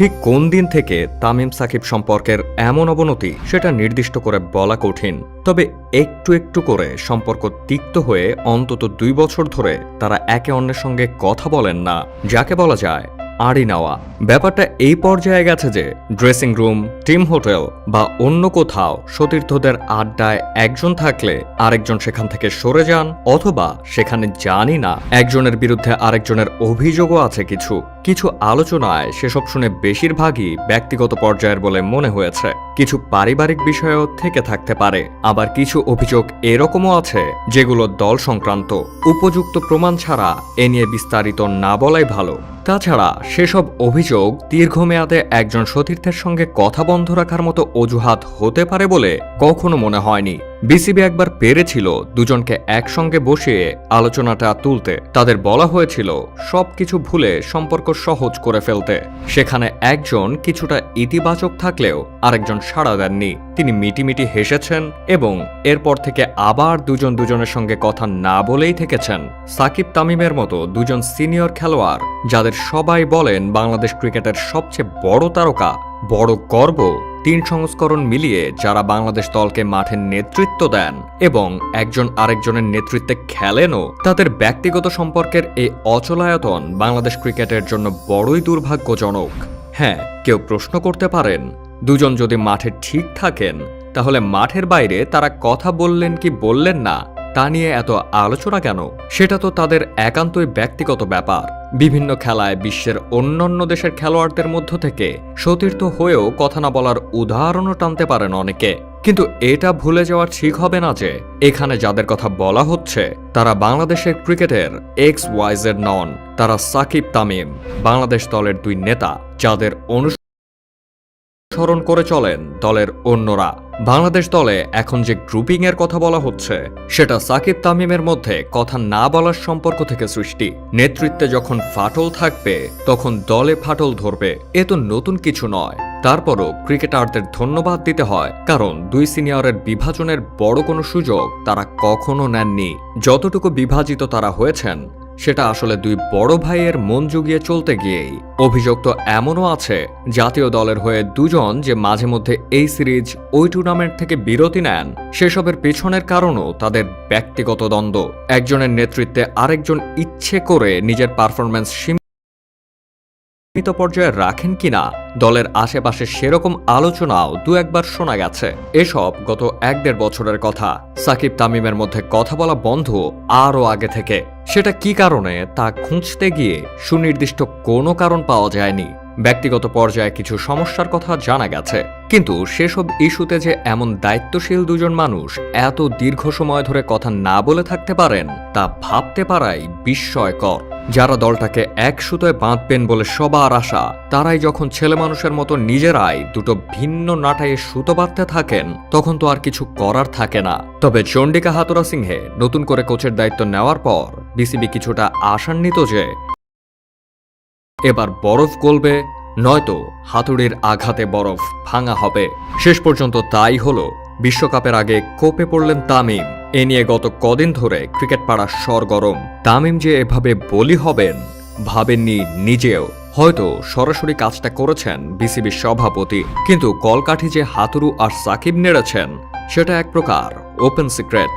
ঠিক কোন দিন থেকে তামিম সাকিব সম্পর্কের এমন অবনতি সেটা নির্দিষ্ট করে বলা কঠিন। তবে একটু একটু করে সম্পর্ক তিক্ত হয়ে অন্তত দুই বছর ধরে তারা একে অন্যের সঙ্গে কথা বলেন না, যাকে বলা যায় আড়ি নেওয়া। ব্যাপারটা এই পর্যায়ে গেছে যে ড্রেসিং রুম টিম হোটেল বা অন্য কোথাও সতীর্থদের আড্ডায় একজন থাকলে আরেকজন সেখান থেকে সরে যান অথবা সেখানে জানি না। একজনের বিরুদ্ধে আরেকজনের অভিযোগও আছে কিছু। কিছু আলোচনায় সেসব শুনে বেশিরভাগই ব্যক্তিগত পর্যায়ের বলে মনে হয়েছে। কিছু পারিবারিক বিষয়ও থেকে থাকতে পারে। আবার কিছু অভিযোগ এরকমও আছে যেগুলো দল সংক্রান্ত। উপযুক্ত প্রমাণ ছাড়া এ নিয়ে বিস্তারিত না বলাই ভালো। তাছাড়া সেসব অভিযোগ দীর্ঘমেয়াদে একজন সতীর্থের সঙ্গে কথা বন্ধ রাখার মতো অজুহাত হতে পারে বলে কখনো মনে হয়নি। বিসিবি একবার পেরেছিল দুজনকে একসঙ্গে বসিয়ে আলোচনাটা তুলতে। তাদের বলা হয়েছিল, সবকিছু ভুলে সম্পর্ক সহজ করে ফেলতে। সেখানে একজন কিছুটা ইতিবাচক থাকলেও আরেকজন সাড়া দেননি। তিনি মিটিমিটি হেসেছেন এবং এরপর থেকে আবার দুজন দুজনের সঙ্গে কথা না বলেই থেকেছেন। সাকিব তামিমের মতো দুজন সিনিয়র খেলোয়াড়, যাদের সবাই বলেন বাংলাদেশ ক্রিকেটের সবচেয়ে বড় তারকা বড় গর্ব তিন সংস্করণ মিলিয়ে যারা বাংলাদেশ দলকে মাঠে নেতৃত্ব দেন এবং একজন আরেকজনের নেতৃত্বে খেলেনও, তাদের ব্যক্তিগত সম্পর্কের এই অচলায়তন বাংলাদেশ ক্রিকেটের জন্য বড়ই দুর্ভাগ্যজনক। হ্যাঁ কেউ প্রশ্ন করতে পারেন, দুজন যদি মাঠে ঠিক থাকেন, তাহলে মাঠের বাইরে তারা কথা বললেন কি বললেন না? তা নিয়ে এত আলোচনা কেন? সেটা তো তাদের একান্তই ব্যক্তিগত ব্যাপার। বিভিন্ন খেলায় বিশ্বের অন্যান্য দেশের খেলোয়াড়দের মধ্য থেকে সতীর্থ হয়েও কথা না বলার উদাহরণও টানতে পারেন অনেকে। কিন্তু এটা ভুলে যাওয়া ঠিক হবে না যে, এখানে যাদের কথা বলা হচ্ছে, তারা বাংলাদেশের ক্রিকেটের এক্স ওয়াইজের নন, তারা সাকিব তামিম, বাংলাদেশ দলের দুই নেতা, যাদের অনুসরণ করে চলেন দলের অন্যরা। বাংলাদেশ দলে এখন যে গ্রুপিং এর কথা বলা হচ্ছে, সেটা সাকিব তামিমের মধ্যে কথা না বলার সম্পর্ক থেকে সৃষ্টি। নেতৃত্বে যখন ফাটল থাকবে, তখন দলে ফাটল ধরবে, এ তো নতুন কিছু নয়। তারপরও ক্রিকেটারদের ধন্যবাদ দিতে হয়, কারণ দুই সিনিয়রের বিভাজনের বড় কোনো সুযোগ তারা কখনো নেননি। যতটুকু বিভাজিত তারা হয়েছেন সেটা আসলে দুই বড় ভাইয়ের মন জুগিয়ে চলতে গিয়েই। অভিযোগ তো এমনও আছে, জাতীয় দলের হয়ে দুজন যে মাঝে মধ্যে এই সিরিজ, ওই টুর্নামেন্ট থেকে বিরতি নেন, সেসবের পেছনের কারণও তাদের ব্যক্তিগত দ্বন্দ্ব। একজনের নেতৃত্বে আরেকজন ইচ্ছে করে নিজের পারফরম্যান্স সীমিত পর্যায়ে রাখেন কিনা, দলের আশেপাশে সেরকম আলোচনাও দু একবার শোনা গেছে। এসব গত এক দেড় বছরের কথা। সাকিব তামিমের মধ্যে কথা বলা বন্ধ আরও আগে থেকে। সেটা কি কারণে তা খুঁজতে গিয়ে সুনির্দিষ্ট কোনো কারণ পাওয়া যায়নি। ব্যক্তিগত পর্যায়ে কিছু সমস্যার কথা জানা গেছে। কিন্তু সেসব ইস্যুতে যে এমন দায়িত্বশীল দুজন মানুষ এত দীর্ঘ সময় ধরে কথা না বলে থাকতে পারেন, তা ভাবতে পারাই বিস্ময়কর। যারা দলটাকে এক সুতোয় বাঁধবেন বলে সবার আশা, তারাই যখন ছেলে মানুষের মতো নিজেরাই দুটো ভিন্ন নাটায়ে সুতো বাঁধতে থাকেন, তখন তো আর কিছু করার থাকে না। তবে চণ্ডিকা হাতুরা সিংহে নতুন করে কোচের দায়িত্ব নেওয়ার পর বিসিবি কিছুটা আশান্বিত যে এবার বরফ গলবে, নয়তো হাতুড়ির আঘাতে বরফ ভাঙা হবে। শেষ পর্যন্ত তাই হলো, বিশ্বকাপের আগে কোপে পড়লেন তামিম। এ নিয়ে গত কদিন ধরে ক্রিকেট পাড়া সরগরম। তামিম যে এভাবে বলি হবেন, ভাবেননি নিজেও। হয়তো সরাসরি কাজটা করেছেন বিসিবির সভাপতি, কিন্তু কলকাঠি যে হাতুরু আর সাকিব নেড়েছেন, সেটা এক প্রকার ওপেন সিক্রেট।